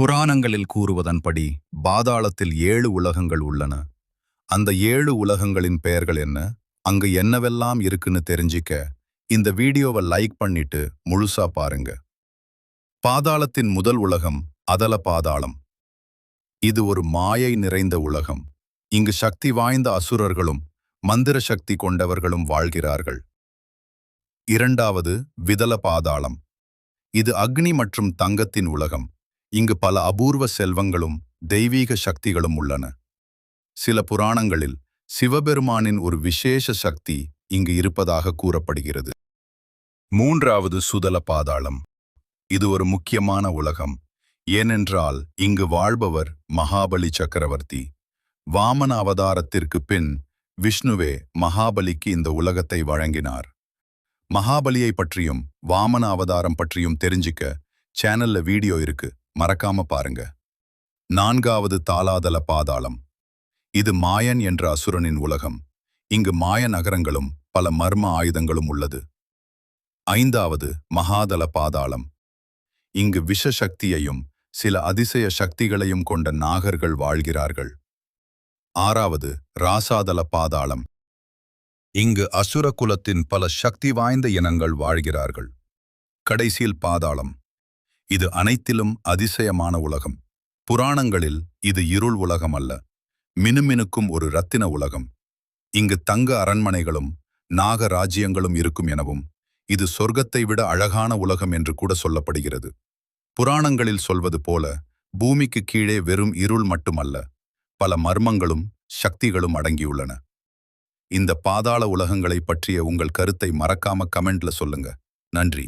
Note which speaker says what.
Speaker 1: புராணங்களில் கூறுவதன்படி பாதாளத்தில் ஏழு உலகங்கள் உள்ளன. அந்த ஏழு உலகங்களின் பெயர்கள் என்ன? அங்கு என்னவெல்லாம் இருக்குன்னு தெரிஞ்சிக்க இந்த வீடியோவை லைக் பண்ணிட்டு முழுசா பாருங்க. பாதாளத்தின் முதல் உலகம் அதல பாதாளம். இது ஒரு மாயை நிறைந்த உலகம். இங்கு சக்தி வாய்ந்த அசுரர்களும் மந்திர சக்தி கொண்டவர்களும் வாழ்கிறார்கள். இரண்டாவது விதல பாதாளம். இது அக்னி மற்றும் தங்கத்தின் உலகம். இங்கு பல அபூர்வ செல்வங்களும் தெய்வீக சக்திகளும் உள்ளன. சில புராணங்களில் சிவபெருமானின் ஒரு விசேஷ சக்தி இங்கு இருப்பதாக கூறப்படுகிறது. மூன்றாவது சுதல பாதாளம். இது ஒரு முக்கியமான உலகம். ஏனென்றால் இங்கு வாழ்பவர் மகாபலி சக்கரவர்த்தி. வாமன அவதாரத்திற்கு பின் விஷ்ணுவே மகாபலிக்கு இந்த உலகத்தை வழங்கினார். மகாபலியை பற்றியும் வாமன அவதாரம் பற்றியும் தெரிஞ்சிக்க சேனல்ல வீடியோ இருக்கு. மறக்காம பாருங்க. நான்காவது தாளாதல பாதாளம். இது மாயன் என்ற அசுரனின் உலகம். இங்கு மாய நகரங்களும் பல மர்ம ஆயுதங்களும் உள்ளது. ஐந்தாவது மகாதல பாதாளம். இங்கு விஷ சக்தியையும் சில அதிசய சக்திகளையும் கொண்ட நாகர்கள் வாழ்கிறார்கள். ஆறாவது ராசாதல பாதாளம். இங்கு அசுர குலத்தின் பல சக்தி வாய்ந்த இனங்கள் வாழ்கிறார்கள். கடைசியில் பாதாளம். இது அனைத்திலும் அதிசயமான உலகம். புராணங்களில் இது இருள் உலகம் அல்ல. மினுமினுக்கும் ஒரு ரத்தின உலகம். இங்கு தங்க அரண்மனைகளும் நாக ராஜ்யங்களும் இருக்கும் எனவும் இது சொர்க்கத்தை விட அழகான உலகம் என்று கூட சொல்லப்படுகிறது. புராணங்களில் சொல்வது போல பூமிக்கு கீழே வெறும் இருள் மட்டுமல்ல பல மர்மங்களும் சக்திகளும் அடங்கியுள்ளன. இந்த பாதாள உலகங்களை பற்றிய உங்கள் கருத்தை மறக்காம கமெண்ட்ல சொல்லுங்க. நன்றி.